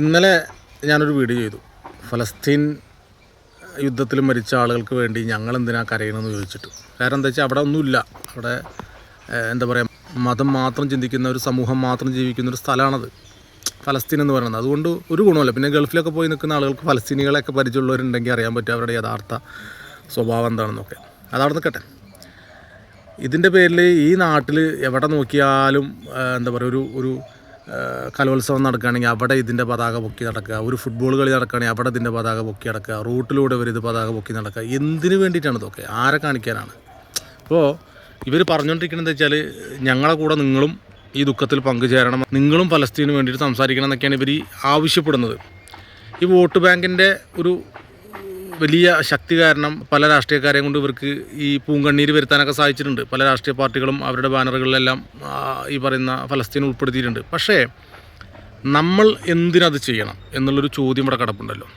ഇന്നലെ ഞാനൊരു വീഡിയോ ചെയ്തു. ഫലസ്തീൻ യുദ്ധത്തിൽ മരിച്ച ആളുകൾക്ക് വേണ്ടി ഞങ്ങൾ എന്തിനാ കരയണമെന്ന് ചോദിച്ചിട്ട്. കാരണം എന്താ വെച്ചാൽ അവിടെ ഒന്നുമില്ല. അവിടെ എന്താ പറയുക മതം മാത്രം ചിന്തിക്കുന്ന ഒരു സമൂഹം മാത്രം ജീവിക്കുന്ന ഒരു സ്ഥലമാണത്. ഫലസ്തീൻ എന്ന് പറയുന്നത്. അതുകൊണ്ട് ഒരു ഗുണമല്ല പിന്നെ ഗൾഫിലൊക്കെ പോയി നിൽക്കുന്ന ആളുകൾക്ക് ഫലസ്തീനികളെയൊക്കെ പരിചയമുള്ളവരുണ്ടെങ്കിൽ അറിയാൻ പറ്റും അവരുടെ യഥാർത്ഥ സ്വഭാവം എന്താണെന്നൊക്കെ. അതവിടെ നിൽക്കട്ടെ. ഇതിന്റെ പേരിൽ ഈ നാട്ടിൽ എവിടെ നോക്കിയാലും എന്താ പറയുക ഒരു ഒരു കലോത്സവം നടക്കുകയാണെങ്കിൽ അവിടെ ഇതിന്റെ പതാക പൊക്കി നടക്കുക. ഒരു ഫുട്ബോൾ കളി നടക്കുകയാണെങ്കിൽ അവിടെ ഇതിന്റെ പതാക പൊക്കി നടക്കുക. റൂട്ടിലൂടെ ഇവർ ഇത് പതാക പൊക്കി നടക്കുക. എന്തിനു വേണ്ടിയിട്ടാണ് ഇതൊക്കെ? ആരെ കാണിക്കാനാണ്? അപ്പോൾ ഇവർ പറഞ്ഞുകൊണ്ടിരിക്കുന്നത് വെച്ചാൽ ഞങ്ങളെ കൂടെ നിങ്ങളും ഈ ദുഃഖത്തിൽ പങ്കുചേരണം. നിങ്ങളും ഫലസ്തീനു വേണ്ടിയിട്ട് സംസാരിക്കണം എന്നൊക്കെയാണ് ഇവർ ആവശ്യപ്പെടുന്നത്. ഈ വോട്ട് ബാങ്കിന്റെ ഒരു വലിയ ശക്തി കാരണം പല രാഷ്ട്രീയക്കാരെയും കൊണ്ട് ഇവർക്ക് ഈ പൂങ്കണ്ണീര് വരുത്താനൊക്കെ സാധിച്ചിട്ടുണ്ട്. പല രാഷ്ട്രീയ പാർട്ടികളും അവരുടെ ബാനറുകളിലെല്ലാം ഈ പറയുന്ന ഫലസ്തീൻ ഉൾപ്പെടുത്തിയിട്ടുണ്ട്. പക്ഷേ നമ്മൾ എന്തിനത് ചെയ്യണം എന്നുള്ളൊരു ചോദ്യം ഇവിടെ കിടപ്പുണ്ടല്ലോ.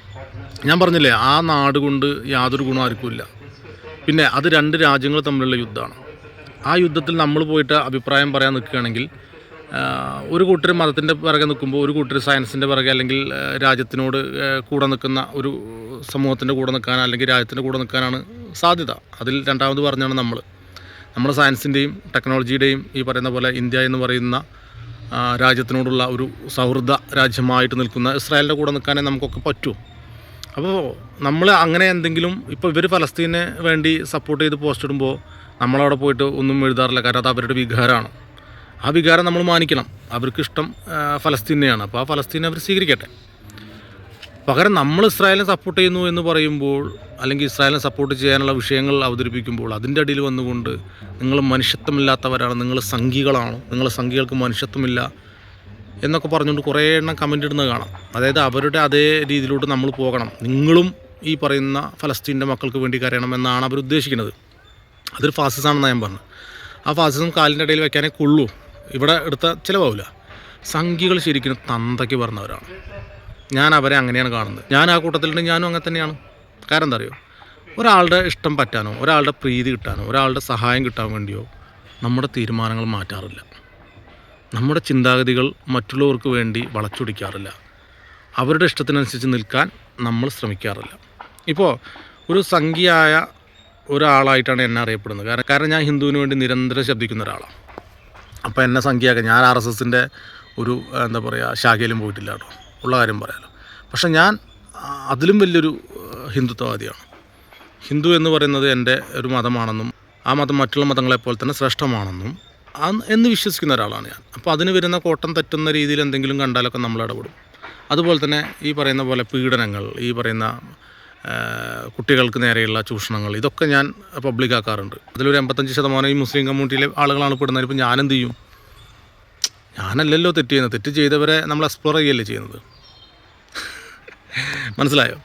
ഞാൻ പറഞ്ഞില്ലേ ആ നാട് കൊണ്ട് യാതൊരു ഗുണം ആർക്കുമില്ല പിന്നെ അത് രണ്ട് രാജ്യങ്ങൾ തമ്മിലുള്ള യുദ്ധമാണ്. ആ യുദ്ധത്തിൽ നമ്മൾ പോയിട്ട് അഭിപ്രായം പറയാൻ നിൽക്കുകയാണെങ്കിൽ ഒരു കൂട്ടർ മതത്തിന്റെ പിറകെ നിൽക്കുമ്പോൾ ഒരു കൂട്ടർ സയൻസിന്റെ പിറകെ അല്ലെങ്കിൽ രാജ്യത്തിനോട് കൂടെ നിൽക്കുന്ന ഒരു സമൂഹത്തിന്റെ കൂടെ നിൽക്കാൻ അല്ലെങ്കിൽ രാജ്യത്തിന്റെ കൂടെ നിൽക്കാനാണ് സാധ്യത. അതിൽ രണ്ടാമത് പറഞ്ഞാണ് നമ്മൾ നമ്മൾ സയൻസിന്റെയും ടെക്നോളജിയുടെയും ഈ പറയുന്ന പോലെ ഇന്ത്യ എന്ന് പറയുന്ന രാജ്യത്തിനോടുള്ള ഒരു സൗഹൃദ രാജ്യമായിട്ട് നിൽക്കുന്ന ഇസ്രായേലിന്റെ കൂടെ നിൽക്കാനേ നമുക്കൊക്കെ പറ്റൂ. അപ്പോൾ നമ്മൾ അങ്ങനെ എന്തെങ്കിലും ഇപ്പോൾ ഇവർ ഫലസ്തീനെ വേണ്ടി സപ്പോർട്ട് ചെയ്ത് പോസ്റ്റ് ഇടുമ്പോൾ നമ്മളവിടെ പോയിട്ട് ഒന്നും എഴുതാറില്ല. കാരണം അത് അവരുടെ വികാരമാണ്. ആ വികാരം നമ്മൾ മാനിക്കണം. അവർക്ക് ഇഷ്ടം ആ, ഫലസ്തീനെയാണ്. അപ്പോൾ ആ ഫലസ്തീനെ അവർ സ്വീകരിക്കട്ടെ. പകരം നമ്മൾ ഇസ്രായേലിനെ സപ്പോർട്ട് ചെയ്യുന്നു എന്ന് പറയുമ്പോൾ അല്ലെങ്കിൽ ഇസ്രായേലിനെ സപ്പോർട്ട് ചെയ്യാനുള്ള വിഷയങ്ങൾ അവതരിപ്പിക്കുമ്പോൾ അതിന്റെ അടിയിൽ വന്നുകൊണ്ട് നിങ്ങൾ മനുഷ്യത്വമില്ലാത്തവരാണ് നിങ്ങൾ സംഘികളാണ് നിങ്ങൾ സംഘികൾക്ക് മനുഷ്യത്വമില്ല എന്നൊക്കെ പറഞ്ഞുകൊണ്ട് കുറേ എണ്ണം കമന്റ് ഇടുന്നത് കാണാം. അതായത് അവരുടെ അതേ രീതിയിലോട്ട് നമ്മൾ പോകണം. നിങ്ങളും ഈ പറയുന്ന ഫലസ്തീന്റെ മക്കൾക്ക് വേണ്ടി കരയണം എന്നാണ് അവർ ഉദ്ദേശിക്കുന്നത്. അതൊരു ഫാസിസമാണെന്ന് ഞാൻ പറഞ്ഞു ആ ഫാസിസം കാലിന്റെ ഇടയിൽ വയ്ക്കാനേ കൊള്ളൂ. ഇവിടെ എടുത്ത ചിലവാവില്ല സംഖ്യകൾ ശരിക്കും തന്തയ്ക്ക് പറഞ്ഞവരാണ്. ഞാൻ അവരെ അങ്ങനെയാണ് കാണുന്നത്. ഞാൻ ആ കൂട്ടത്തിലുണ്ടെങ്കിൽ ഞാനും അങ്ങനെ തന്നെയാണ്. കാരണം എന്താ അറിയോ? ഒരാളുടെ ഇഷ്ടം പറ്റാനോ ഒരാളുടെ പ്രീതി കിട്ടാനോ ഒരാളുടെ സഹായം കിട്ടാൻ വേണ്ടിയോ നമ്മുടെ തീരുമാനങ്ങൾ മാറ്റാറില്ല. നമ്മുടെ ചിന്താഗതികൾ മറ്റുള്ളവർക്ക് വേണ്ടി വളച്ചൊടിക്കാറില്ല. അവരുടെ ഇഷ്ടത്തിനനുസരിച്ച് നിൽക്കാൻ നമ്മൾ ശ്രമിക്കാറില്ല. ഇപ്പോൾ ഒരു സംഖ്യയായ ഒരാളായിട്ടാണ് എന്നെ അറിയപ്പെടുന്നത്. കാരണം കാരണം ഞാൻ ഹിന്ദുവിന് വേണ്ടി നിരന്തരം ശബ്ദിക്കുന്ന ഒരാളാണ്. അപ്പോൾ എന്നെ സംഖ്യയൊക്കെ. ഞാൻ ആർ എസ് എസിന്റെ ഒരു എന്താ പറയുക ശാഖയിലും പോയിട്ടില്ല കേട്ടോ. ഉള്ള കാര്യം പറയാലോ. പക്ഷെ ഞാൻ അതിലും വലിയൊരു ഹിന്ദുത്വവാദിയാണ്. ഹിന്ദു എന്ന് പറയുന്നത് എന്റെ ഒരു മതമാണെന്നും ആ മതം മറ്റുള്ള മതങ്ങളെപ്പോലെ തന്നെ ശ്രേഷ്ഠമാണെന്നും എന്ന് വിശ്വസിക്കുന്ന ഒരാളാണ് ഞാൻ. അപ്പോൾ അതിന് വരുന്ന കോട്ടം തെറ്റുന്ന രീതിയിൽ എന്തെങ്കിലും കണ്ടാലൊക്കെ നമ്മൾ ഇടപെടും. അതുപോലെ തന്നെ ഈ പറയുന്ന പോലെ പീഡനങ്ങൾ ഈ പറയുന്ന കുട്ടികൾക്ക് നേരെയുള്ള ചൂഷണങ്ങൾ. ഇതൊക്കെ ഞാൻ പബ്ലിക് ആക്കാറുണ്ട്. അതിലൊരു എൺപത്തഞ്ച് ശതമാനം ഈ മുസ്ലിം കമ്മ്യൂണിറ്റിയിലെ ആളുകളാണ് പെടുന്നത്. ഇപ്പോൾ ഞാനെന്ത് ചെയ്യും? ഞാനല്ലല്ലോ തെറ്റ് ചെയ്യുന്നത്. തെറ്റ് ചെയ്തവരെ നമ്മൾ എക്സ്പ്ലോർ ചെയ്യല്ലേ ചെയ്യുന്നത്? മനസ്സിലായോ?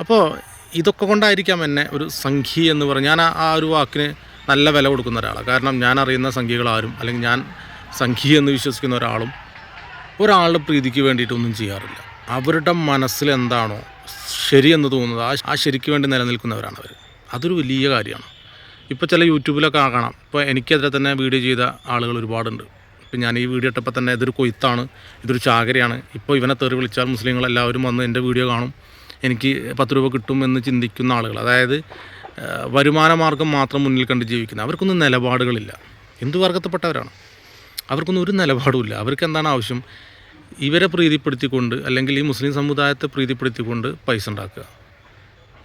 അപ്പോൾ ഇതൊക്കെ കൊണ്ടായിരിക്കാം എന്നെ ഒരു സംഖ്യ എന്ന് പറഞ്ഞാൽ ഞാൻ ആ- ഒരു വാക്കിന് നല്ല വില കൊടുക്കുന്ന ഒരാളാണ് കാരണം ഞാൻ അറിയുന്ന സംഖ്യകളാരും അല്ലെങ്കിൽ ഞാൻ സംഖ്യ എന്ന് വിശ്വസിക്കുന്ന ഒരാളും ഒരാളുടെ പ്രീതിക്ക് വേണ്ടിയിട്ടൊന്നും ചെയ്യാറില്ല. അവരുടെ മനസ്സിൽ എന്താണോ ശരിയെന്ന് തോന്നുന്നത് ആ ആ ശരിക്ക് വേണ്ടി നിലനിൽക്കുന്നവരാണ് അവർ. അതൊരു വലിയ കാര്യമാണ്. ഇപ്പോൾ ചില യൂട്യൂബിലൊക്കെ കാണാം. ഇപ്പോൾ എനിക്കെതിരെ തന്നെ വീഡിയോ ചെയ്ത ആളുകൾ ഒരുപാടുണ്ട്. ഇപ്പം ഞാൻ ഈ വീഡിയോ ഇട്ടപ്പോൾ തന്നെ ഇതൊരു കൊയ്ത്താണ് ഇതൊരു ചാകരയാണ്. ഇപ്പോൾ ഇവനെ തെറി വിളിച്ചാൽ മുസ്ലിങ്ങളെല്ലാവരും വന്ന് എന്റെ വീഡിയോ കാണും. എനിക്ക് പത്ത് രൂപ കിട്ടും എന്ന് ചിന്തിക്കുന്ന ആളുകൾ. അതായത് വരുമാന മാർഗം മാത്രം മുന്നിൽ കണ്ട് ജീവിക്കുന്ന അവർക്കൊന്നും നിലപാടുകളില്ല. ഹിന്ദു അവർക്കൊന്നും ഒരു നിലപാടുമില്ല അവർക്ക് എന്താണ് ആവശ്യം? ഇവരെ പ്രീതിപ്പെടുത്തിക്കൊണ്ട് അല്ലെങ്കിൽ ഈ മുസ്ലിം സമുദായത്തെ പ്രീതിപ്പെടുത്തിക്കൊണ്ട് പൈസ ഉണ്ടാക്കുക.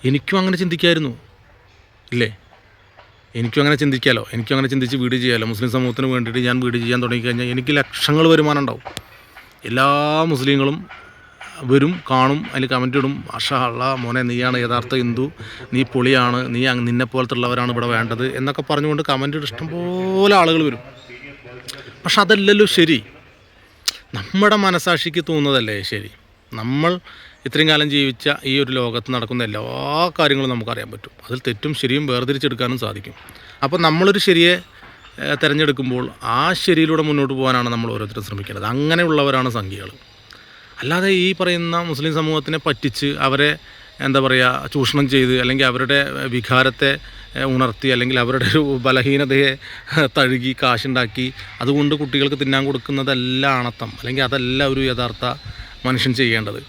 എനിക്കും അങ്ങനെ ചിന്തിക്കായിരുന്നു. ഇല്ലേ? എനിക്കും അങ്ങനെ ചിന്തിക്കാമല്ലോ എനിക്കും അങ്ങനെ ചിന്തിച്ച് വീട് ചെയ്യാമല്ലോ മുസ്ലിം സമൂഹത്തിന് വേണ്ടിയിട്ട് ഞാൻ വീട് ചെയ്യാൻ തുടങ്ങിക്കഴിഞ്ഞാൽ എനിക്ക് ലക്ഷങ്ങൾ വരുമാനം ഉണ്ടാവും. എല്ലാ മുസ്ലിങ്ങളും വരും കാണും അതിൽ കമന്റ് ഇടും. അഷഹള്ള മോനെ നീയാണ് യഥാർത്ഥ ഹിന്ദു. നീ പൊളിയാണ്. നീ നിന്നെ നിന്നെ പോലത്തുള്ളവരാണ് ഇവിടെ വേണ്ടത് എന്നൊക്കെ പറഞ്ഞുകൊണ്ട് കമന്റ് ഇഷ്ടംപോലെ ആളുകൾ വരും. പക്ഷെ അതല്ലല്ലോ ശരി. നമ്മുടെ മനസാക്ഷിക്ക് തോന്നുന്നതല്ലേ? ശരി. നമ്മൾ ഇത്രയും കാലം ജീവിച്ച ഈ ഒരു ലോകത്ത് നടക്കുന്ന എല്ലാ കാര്യങ്ങളും നമുക്കറിയാൻ പറ്റും. അതിൽ തെറ്റും ശരിയും വേർതിരിച്ചെടുക്കാനും സാധിക്കും. അപ്പോൾ നമ്മളൊരു ശരിയെ തിരഞ്ഞെടുക്കുമ്പോൾ ആ ശരിയിലൂടെ മുന്നോട്ട് പോകാനാണ് നമ്മൾ ഓരോരുത്തരും ശ്രമിക്കേണ്ടത്. അങ്ങനെയുള്ളവരാണ് സംഖ്യകൾ. അല്ലാതെ ഈ പറയുന്ന മുസ്ലിം സമൂഹത്തിനെ പറ്റിച്ച് അവരെ എന്താ പറയുക ചൂഷണം ചെയ്ത് അല്ലെങ്കിൽ അവരുടെ വികാരത്തെ ഉണർത്തി അല്ലെങ്കിൽ അവരുടെ ഒരു ബലഹീനതയെ തഴുകി കാശുണ്ടാക്കി അതുകൊണ്ട് കുട്ടികൾക്ക് തിന്നാൻ കൊടുക്കുന്നതല്ല ആണത്തം. അല്ലെങ്കിൽ അതല്ല ഒരു യഥാർത്ഥ മനുഷ്യൻ ചെയ്യേണ്ടത്.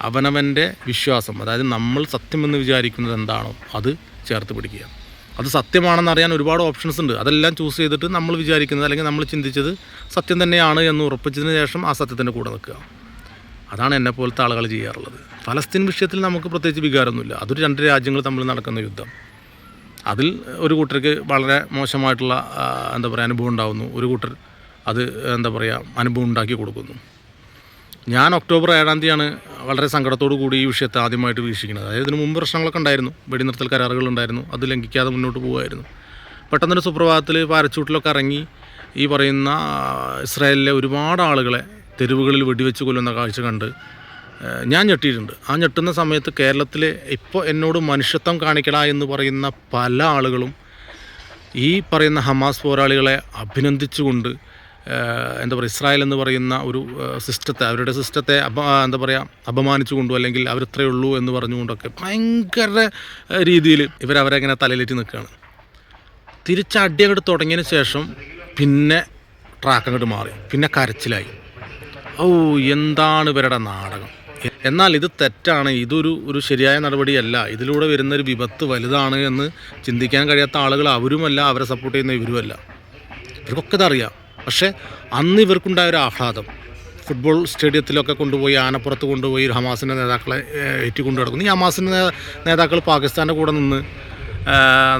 അവനവന്റെ വിശ്വാസം അതായത് നമ്മൾ സത്യമെന്ന് വിചാരിക്കുന്നത് എന്താണോ അത് ചേർത്ത് പിടിക്കുക. അത് സത്യമാണെന്ന് അറിയാൻ ഒരുപാട് ഓപ്ഷൻസ് ഉണ്ട്. അതെല്ലാം ചൂസ് ചെയ്തിട്ട് നമ്മൾ വിചാരിക്കുന്നത് അല്ലെങ്കിൽ നമ്മൾ ചിന്തിച്ചത് സത്യം തന്നെയാണ് എന്ന് ഉറപ്പിച്ചതിന് ശേഷം ആ സത്യത്തിന്റെ കൂടെ നിൽക്കുക. അതാണ് എന്നെ പോലത്തെ ആളുകൾ ചെയ്യാറുള്ളത്. ഫലസ്തീൻ വിഷയത്തിൽ നമുക്ക് പ്രത്യേകിച്ച് വികാരമൊന്നുമില്ല. അതൊരു രണ്ട് രാജ്യങ്ങൾ തമ്മിൽ നടക്കുന്ന യുദ്ധം. അതിൽ ഒരു കൂട്ടർക്ക് വളരെ മോശമായിട്ടുള്ള എന്താ പറയുക അനുഭവം ഉണ്ടാകുന്നു ഒരു കൂട്ടർ അത് എന്താ പറയുക അനുഭവം ഉണ്ടാക്കി കൊടുക്കുന്നു. ഞാൻ ഒക്ടോബർ ഏഴാം തീയതിയാണ് വളരെ സങ്കടത്തോടു കൂടി ഈ വിഷയത്തെ ആദ്യമായിട്ട് വീക്ഷിക്കുന്നത്. അതായത് ഇതിന് മുമ്പ് പ്രശ്നങ്ങളൊക്കെ ഉണ്ടായിരുന്നു. വെടിനിർത്തൽ കരാറുകൾ ഉണ്ടായിരുന്നു. അത് ലംഘിക്കാതെ മുന്നോട്ട് പോകുമായിരുന്നു പെട്ടെന്നൊരു സുപ്രഭാതത്തിൽ പാരച്ചൂട്ടിലൊക്കെ ഇറങ്ങി ഈ പറയുന്ന ഇസ്രായേലിലെ ഒരുപാട് ആളുകളെ തെരുവുകളിൽ വെടിവെച്ച് കൊല്ലുന്ന കാഴ്ച കണ്ട് ഞാൻ ഞെട്ടിയിട്ടുണ്ട്. ആ ഞെട്ടുന്ന സമയത്ത് കേരളത്തിലെ ഇപ്പോൾ എന്നോട് മനുഷ്യത്വം കാണിക്കട എന്ന് പറയുന്ന പല ആളുകളും ഈ പറയുന്ന ഹമാസ് പോരാളികളെ അഭിനന്ദിച്ചുകൊണ്ട് എന്താ പറയുക ഇസ്രായേൽ എന്ന് പറയുന്ന ഒരു സിസ്റ്റത്തെ അവരുടെ സിസ്റ്റത്തെ അപ എന്താ പറയുക അപമാനിച്ചുകൊണ്ടും അല്ലെങ്കിൽ അവരിത്രയേ ഉള്ളൂ എന്ന് പറഞ്ഞുകൊണ്ടൊക്കെ ഭയങ്കര രീതിയിൽ ഇവരവരെ ഇങ്ങനെ തലയിലേറ്റ് നിൽക്കുകയാണ് തിരിച്ചടി അങ്ങോട്ട് തുടങ്ങിയതിന് ശേഷം പിന്നെ ട്രാക്ക് അങ്ങോട്ട് മാറി. പിന്നെ കരച്ചിലായി. ഓ എന്താണ് ഇവരുടെ നാടകം? എന്നാൽ ഇത് തെറ്റാണ്. ഇതൊരു ഒരു ശരിയായ നടപടിയല്ല. ഇതിലൂടെ വരുന്നൊരു വിപത്ത് വലുതാണ് എന്ന് ചിന്തിക്കാൻ കഴിയാത്ത ആളുകൾ അവരുമല്ല അവരെ സപ്പോർട്ട് ചെയ്യുന്ന ഇവരുമല്ല. ഇവർക്കൊക്കെ ഇതറിയാം പക്ഷേ അന്ന് ഇവർക്കുണ്ടായ ഒരു ആഹ്ലാദം. ഫുട്ബോൾ സ്റ്റേഡിയത്തിലൊക്കെ കൊണ്ടുപോയി ആനപ്പുറത്ത് കൊണ്ടുപോയി ഹമാസിന്റെ നേതാക്കളെ ഏഹ്, ഏറ്റിക്കൊണ്ട് നടക്കുന്നു. ഈ ഹമാസിന്റെ നേതാക്കൾ പാകിസ്ഥാന്റെ കൂടെ നിന്ന്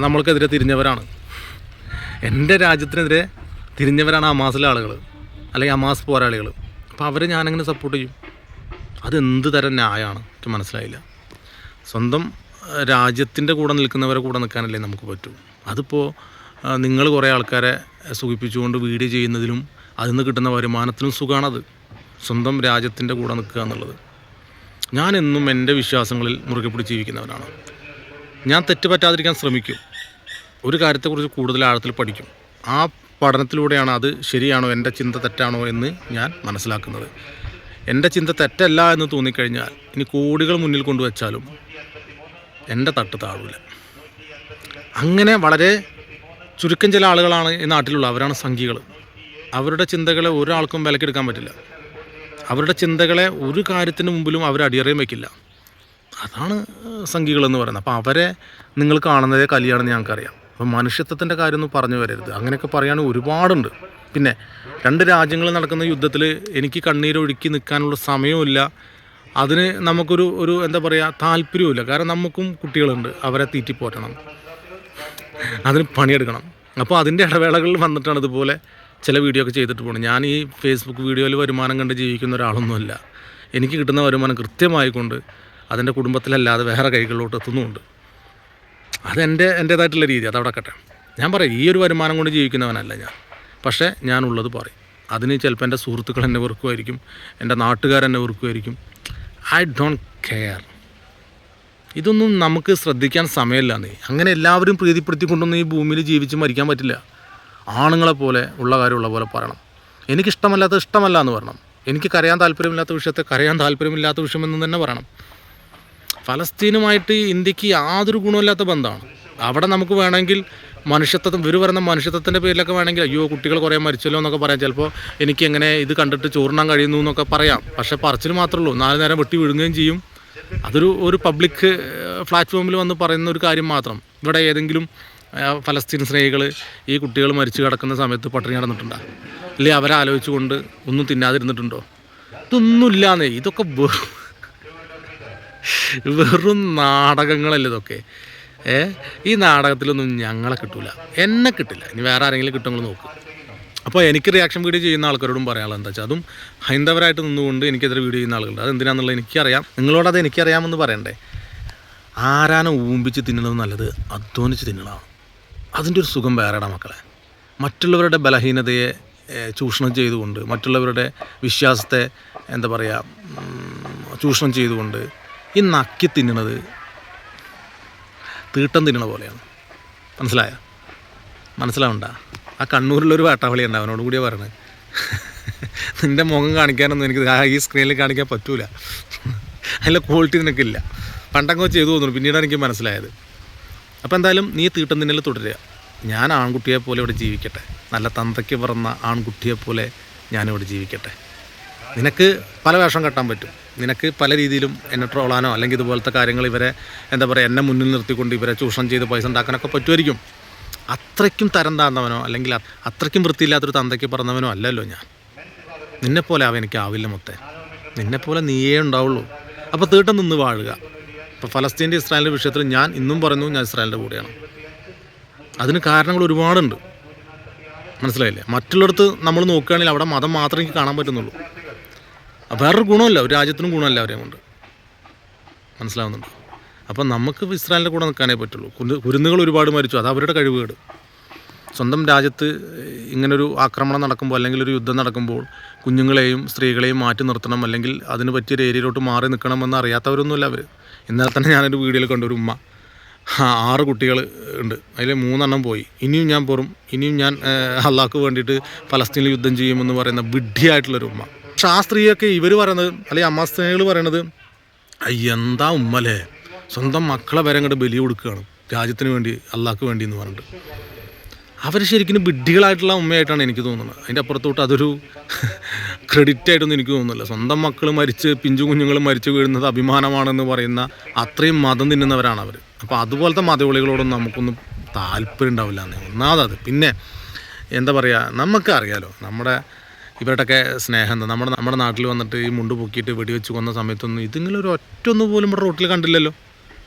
നമ്മൾക്കെതിരെ തിരിഞ്ഞവരാണ്. എന്റെ രാജ്യത്തിനെതിരെ തിരിഞ്ഞവരാണ് ഹമാസിലെ ആളുകൾ. അല്ലെങ്കിൽ ഹമാസ് പോരാളികൾ. അപ്പോൾ അവരെ ഞാനങ്ങനെ സപ്പോർട്ട് ചെയ്യും? അതെന്ത് തരം ന്യായമാണ് എനിക്ക് മനസ്സിലായില്ല. സ്വന്തം രാജ്യത്തിന്റെ കൂടെ നിൽക്കുന്നവരെ കൂടെ നിൽക്കാനല്ലേ നമുക്ക് പറ്റൂ. അതിപ്പോൾ നിങ്ങൾ കുറേ ആൾക്കാരെ സുഖിപ്പിച്ചുകൊണ്ട് വീഡിയോ ചെയ്യുന്നതിലും അതിൽ നിന്ന് കിട്ടുന്ന വരുമാനത്തിലും സുഖമാണത് സ്വന്തം രാജ്യത്തിന്റെ കൂടെ നിൽക്കുക എന്നുള്ളത്. ഞാൻ എന്നും എന്റെ വിശ്വാസങ്ങളിൽ മുറുകെ പിടിച്ച് ജീവിക്കുന്നവനാണ്. ഞാൻ തെറ്റ് പറ്റാതിരിക്കാൻ ശ്രമിക്കും. ഒരു കാര്യത്തെക്കുറിച്ച് കൂടുതൽ ആഴത്തിൽ പഠിക്കും. ആ പഠനത്തിലൂടെയാണ് അത് ശരിയാണോ എന്റെ ചിന്ത തെറ്റാണോ എന്ന് ഞാൻ മനസ്സിലാക്കുന്നത്. എന്റെ ചിന്ത തെറ്റല്ല എന്ന് തോന്നിക്കഴിഞ്ഞാൽ ഇനി കോടികൾ മുന്നിൽ കൊണ്ടുവച്ചാലും എന്റെ തട്ട് താഴൂല. അങ്ങനെ വളരെ ചുരുക്കം ചില ആളുകളാണ് ഈ നാട്ടിലുള്ള അവരാണ് സംഘികൾ അവരുടെ ചിന്തകളെ ഒരാൾക്കും വിലക്കെടുക്കാൻ പറ്റില്ല. അവരുടെ ചിന്തകളെ ഒരു കാര്യത്തിന് മുമ്പിലും അവർ അടിയറിയും വയ്ക്കില്ല അതാണ് സംഘികൾ എന്ന് പറയുന്നത്. അപ്പോൾ അവരെ നിങ്ങൾ കാണുന്നതേ കലിയാണെന്ന് ഞങ്ങൾക്കറിയാം. അപ്പോൾ മനുഷ്യത്വത്തിന്റെ കാര്യമൊന്നും പറഞ്ഞു വരരുത്. അങ്ങനെയൊക്കെ പറയുകയാണെങ്കിൽ ഒരുപാടുണ്ട്. പിന്നെ രണ്ട് രാജ്യങ്ങൾ നടക്കുന്ന യുദ്ധത്തിൽ എനിക്ക് കണ്ണീരൊഴുക്കി നിൽക്കാനുള്ള സമയമില്ല അതിന് നമുക്കൊരു ഒരു എന്താ പറയുക താല്പര്യവുമില്ല. കാരണം നമുക്കും കുട്ടികളുണ്ട്. അവരെ തീറ്റിപ്പോറ്റണം. അതിന് പണിയെടുക്കണം. അപ്പോൾ അതിന്റെ ഇടവേളകളിൽ വന്നിട്ടാണ് ഇതുപോലെ ചില വീഡിയോ ഒക്കെ ചെയ്തിട്ട് പോകുന്നത്. ഞാൻ ഈ ഫേസ്ബുക്ക് വീഡിയോയിൽ വരുമാനം കണ്ട് ജീവിക്കുന്ന ഒരാളൊന്നുമല്ല. എനിക്ക് കിട്ടുന്ന വരുമാനം കൃത്യമായിക്കൊണ്ട് അതിന്റെ കുടുംബത്തിലല്ലാതെ വേറെ കൈകളിലോട്ട് എത്തുന്നുമുണ്ട്. അതെന്റെ എന്റേതായിട്ടുള്ള രീതി. അതവിടെ കട്ടെ ഞാൻ പറയാം ഈ ഒരു വരുമാനം കൊണ്ട് ജീവിക്കുന്നവനല്ല ഞാൻ. പക്ഷേ ഞാനുള്ളത് പറയും. അതിന് ചിലപ്പോൾ എന്റെ സുഹൃത്തുക്കൾ എന്നെ വെറുക്കുമായിരിക്കും എന്റെ നാട്ടുകാരെന്നെ വെറുക്കുമായിരിക്കും. I don't care. ഇതൊന്നും നമുക്ക് ശ്രദ്ധിക്കാൻ സമയമില്ല നീ അങ്ങനെ എല്ലാവരും പ്രീതിപ്പെടുത്തിക്കൊണ്ടൊന്നും ഈ ഭൂമിയിൽ ജീവിച്ച് മരിക്കാൻ പറ്റില്ല. ആണുങ്ങളെ പോലെ ഉള്ള കാര്യമുള്ള പോലെ പറയണം. എനിക്കിഷ്ടമല്ലാത്ത ഇഷ്ടമല്ല എന്ന് പറയണം. എനിക്ക് കരയാൻ താല്പര്യമില്ലാത്ത വിഷയത്തെ കരയാൻ താല്പര്യമില്ലാത്ത വിഷയമെന്ന് തന്നെ പറയണം. ഫലസ്തീനുമായിട്ട് ഇന്ത്യയ്ക്ക് യാതൊരു ഗുണമില്ലാത്ത ബന്ധമാണ്. അവിടെ നമുക്ക് വേണമെങ്കിൽ മനുഷ്യത്വം ഇവർ പറയുന്ന മനുഷ്യത്വത്തിന്റെ പേരിലൊക്കെ വേണമെങ്കിൽ അയ്യോ കുട്ടികൾ കുറേ മരിച്ചല്ലോ എന്നൊക്കെ പറയാം. ചിലപ്പോൾ എനിക്ക് എങ്ങനെ ഇത് കണ്ടിട്ട് ചോറിനാൻ കഴിയുന്നു എന്നൊക്കെ പറയാം. പക്ഷേ പറച്ചിൽ മാത്രമേ ഉള്ളൂ. നാല് നേരം വെട്ടി വിഴുങ്ങുകയും ചെയ്യും. അതൊരു ഒരു പബ്ലിക് പ്ലാറ്റ്ഫോമിൽ വന്ന് പറയുന്ന ഒരു കാര്യം മാത്രം. ഇവിടെ ഏതെങ്കിലും ഫലസ്തീൻ സ്നേഹികൾ ഈ കുട്ടികൾ മരിച്ചു കിടക്കുന്ന സമയത്ത് പട്ടിണി കിടന്നിട്ടുണ്ടോ? ഇല്ലേ അവരെ ആലോചിച്ചുകൊണ്ട് ഒന്നും തിന്നാതിരുന്നിട്ടുണ്ടോ? ഇതൊന്നുമില്ലാന്നേ. ഇതൊക്കെ വെറും വെറും നാടകങ്ങളല്ലേ ഇതൊക്കെ. ഏ? ഈ നാടകത്തിലൊന്നും ഞങ്ങളെ കിട്ടൂല. എന്നെ കിട്ടില്ല. ഇനി വേറെ ആരെങ്കിലും കിട്ടുമെങ്കിൽ നോക്കും. അപ്പോൾ എനിക്ക് റിയാക്ഷൻ വീഡിയോ ചെയ്യുന്ന ആൾക്കാരോടും പറയാനുള്ളത് എന്താ വെച്ചാൽ അതും ഹൈന്ദവരായിട്ട് നിന്നുകൊണ്ട് എനിക്കെതിരെ വീഡിയോ ചെയ്യുന്ന ആളുകളുണ്ട്. അതെന്തിനാണെന്നുള്ളത് എനിക്കറിയാം. നിങ്ങളോടത് എനിക്കറിയാമെന്ന് പറയണ്ടേ. ആരാനെ ഊമ്പിച്ച് തിന്നണത് നല്ലത്? അധ്വാനിച്ച് തിന്നണതാണ് അതിന്റെ ഒരു സുഖം വേറെടാ മക്കളെ. മറ്റുള്ളവരുടെ ബലഹീനതയെ ചൂഷണം ചെയ്തുകൊണ്ട് മറ്റുള്ളവരുടെ വിശ്വാസത്തെ എന്താ പറയുക ചൂഷണം ചെയ്തുകൊണ്ട് ഈ നക്കി തിന്നണത് തീട്ടം തിന്നണ പോലെയാണ്. മനസ്സിലായ? മനസ്സിലാവണ്ട? ആ കണ്ണൂരിലൊരു വേട്ടാവളി ഉണ്ട് അവനോട് കൂടിയാണ് പറയണത് നിന്റെ മുഖം കാണിക്കാനൊന്നും എനിക്ക് ഈ സ്ക്രീനിൽ കാണിക്കാൻ പറ്റൂല. അതിലെ ക്വാളിറ്റി നിനക്കില്ല. പണ്ടങ്ങോ ചെയ്തു തോന്നുന്നു പിന്നീടാണ് എനിക്ക് മനസ്സിലായത്. അപ്പോൾ എന്തായാലും നീ തീട്ടം തിന്നൽ തുടരുക. ഞാൻ ആൺകുട്ടിയെ പോലെ ഇവിടെ ജീവിക്കട്ടെ. നല്ല തന്തയ്ക്ക് പിറന്ന ആൺകുട്ടിയെ പോലെ ഞാനിവിടെ ജീവിക്കട്ടെ. നിനക്ക് പല വേഷം കെട്ടാൻ പറ്റും. നിനക്ക് പല രീതിയിലും എന്നെ ട്രോളാനോ അല്ലെങ്കിൽ ഇതുപോലത്തെ കാര്യങ്ങൾ ഇവരെ എന്താ പറയുക എന്നെ മുന്നിൽ നിർത്തിക്കൊണ്ട് ഇവരെ ചൂഷണം ചെയ്ത് പൈസ ഉണ്ടാക്കാനൊക്കെ പറ്റുമായിരിക്കും. അത്രയ്ക്കും തരം താഴ്ന്നവനോ അല്ലെങ്കിൽ അത്രയ്ക്കും വൃത്തിയില്ലാത്തൊരു തന്തയ്ക്ക് പറഞ്ഞവനോ അല്ലല്ലോ ഞാൻ. നിന്നെപ്പോലെ അവ എനിക്കാവില്ല മൊത്തം. നിന്നെപ്പോലെ നീയേ ഉണ്ടാവുള്ളൂ. അപ്പോൾ തീട്ടം നിന്ന് വാഴുക. ഇപ്പോൾ ഫലസ്തീന്റെ ഇസ്രായേലിന്റെ വിഷയത്തിൽ ഞാൻ ഇന്നും പറയുന്നു ഞാൻ ഇസ്രായേലിന്റെ കൂടെയാണ്. അതിന് കാരണങ്ങൾ ഒരുപാടുണ്ട്. മനസ്സിലായില്ലേ? മറ്റുള്ളിടത്ത് നമ്മൾ നോക്കുകയാണെങ്കിൽ അവിടെ മതം മാത്രമേ കാണാൻ പറ്റുന്നുള്ളൂ. വേറൊരു ഗുണമല്ല ഒരു രാജ്യത്തിനും ഗുണമല്ല അവരെ കൊണ്ട്. മനസ്സിലാവുന്നുണ്ട്? അപ്പം നമുക്ക് ഇസ്രായേലിന്റെ കൂടെ നിൽക്കാനേ പറ്റുള്ളൂ. കുരു കുരുന്നുകൾ ഒരുപാട് മരിച്ചു അത് അവരുടെ കഴിവുകേട്. സ്വന്തം രാജ്യത്ത് ഇങ്ങനൊരു ആക്രമണം നടക്കുമ്പോൾ അല്ലെങ്കിൽ ഒരു യുദ്ധം നടക്കുമ്പോൾ കുഞ്ഞുങ്ങളെയും സ്ത്രീകളെയും മാറ്റി നിർത്തണം അല്ലെങ്കിൽ അതിന് പറ്റിയൊരു ഏരിയയിലോട്ട് മാറി നിൽക്കണമെന്ന് അറിയാത്തവരൊന്നുമല്ല അവർ ഇന്നലെ തന്നെ ഞാനൊരു വീഡിയോയിൽ കണ്ട ഒരു ഉമ്മ ആറ് കുട്ടികൾ ഉണ്ട്. അതിൽ മൂന്നെണ്ണം പോയി. ഇനിയും ഞാൻ പോറും ഇനിയും ഞാൻ അള്ളാഹ്ക്ക് വേണ്ടിയിട്ട് ഫലസ്തീനിൽ യുദ്ധം ചെയ്യുമെന്ന് പറയുന്ന വിഡ്ഢിയായിട്ടുള്ളൊരു ഉമ്മ. പക്ഷെ ആ സ്ത്രീയൊക്കെ ഇവർ പറയുന്നത് അല്ലെങ്കിൽ അമ്മ സ്നേഹികൾ പറയണത് "അയ്യ, എന്താ ഉമ്മലേ? സ്വന്തം മക്കളെ വരെ അങ്ങോട്ട് ബലി കൊടുക്കുകയാണ്. രാജ്യത്തിന് വേണ്ടി അള്ളാഹ്ക്ക് വേണ്ടി എന്ന് പറഞ്ഞിട്ട്. അവർ ശരിക്കും വിഡ്ഢികളായിട്ടുള്ള ഉമ്മയായിട്ടാണ് എനിക്ക് തോന്നുന്നത്. അതിന്റെ അപ്പുറത്തോട്ട് അതൊരു ക്രെഡിറ്റ് ആയിട്ടൊന്നും എനിക്ക് തോന്നുന്നില്ല. സ്വന്തം മക്കൾ മരിച്ച് പിഞ്ചു കുഞ്ഞുങ്ങൾ മരിച്ചു വീഴുന്നത് അഭിമാനമാണെന്ന് പറയുന്ന അത്രയും മതം തിന്നുന്നവരാണ് അവർ അപ്പോൾ അതുപോലത്തെ മതവിളികളോടൊന്നും നമുക്കൊന്നും താല്പര്യം ഉണ്ടാവില്ല ഒന്നാമത് അത്. പിന്നെ എന്താ പറയുക നമുക്കറിയാലോ നമ്മുടെ ഇവരുടെയൊക്കെ സ്നേഹം എന്താ? നമ്മുടെ നമ്മുടെ നാട്ടിൽ വന്നിട്ട് ഈ മുണ്ട് പൊക്കിയിട്ട് വെടിവെച്ച് കൊന്ന സമയത്തൊന്നും ഇതിങ്ങനെ ഒരു ഒറ്റ ഒന്ന് പോലും ഇവിടെ റോട്ടിൽ കണ്ടില്ലല്ലോ.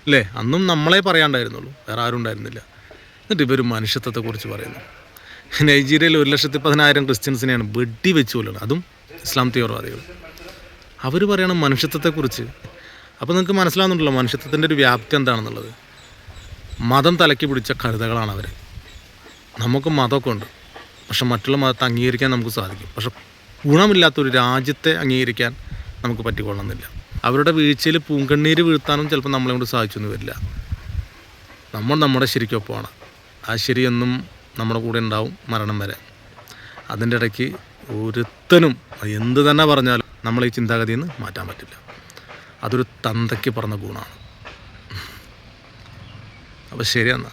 അല്ലേ? അന്നും നമ്മളെ പറയാണ്ടായിരുന്നുള്ളൂ. വേറെ ആരും ഉണ്ടായിരുന്നില്ല. എന്നിട്ട് ഇവർ മനുഷ്യത്വത്തെക്കുറിച്ച് പറയുന്നു. നൈജീരിയയിൽ ഒരു ലക്ഷത്തി പതിനായിരം ക്രിസ്ത്യൻസിനെയാണ് വെടി വെച്ച് കൊല്ലുന്നത്. അതും ഇസ്ലാം തീവ്രവാദികൾ. അവർ പറയണം മനുഷ്യത്വത്തെക്കുറിച്ച് അപ്പോൾ നിങ്ങൾക്ക് മനസ്സിലാവുന്നുണ്ടല്ലോ മനുഷ്യത്വത്തിന്റെ ഒരു വ്യാപ്തി എന്താണെന്നുള്ളത്. മതം തലക്കി പിടിച്ച കഴുതകളാണ് അവർ നമുക്ക് മതമൊക്കെ ഉണ്ട്. പക്ഷെ മറ്റുള്ള മതത്തെ അംഗീകരിക്കാൻ നമുക്ക് സാധിക്കും. പക്ഷെ ഗുണമില്ലാത്തൊരു രാജ്യത്തെ അംഗീകരിക്കാൻ നമുക്ക് പറ്റിക്കൊള്ളുന്നില്ല അവരുടെ വീഴ്ചയിൽ പൂങ്കണ്ണീര് വീഴ്ത്താനും ചിലപ്പോൾ നമ്മളെ കൊണ്ട് സാധിച്ചൊന്നും വരില്ല. നമ്മൾ നമ്മുടെ ശരിക്കൊപ്പമാണ്. ആ ശരി എന്നും നമ്മുടെ കൂടെ ഉണ്ടാവും മരണം വരെ. അതിന്റെ ഇടയ്ക്ക് ഒരുത്തനും എന്ത് തന്നെ പറഞ്ഞാലും നമ്മൾ ഈ ചിന്താഗതിയിൽ നിന്ന് മാറ്റാൻ പറ്റില്ല. അതൊരു തന്തയ്ക്ക് പറഞ്ഞ ഗുണമാണ്. അപ്പോൾ ശരിയെന്നാ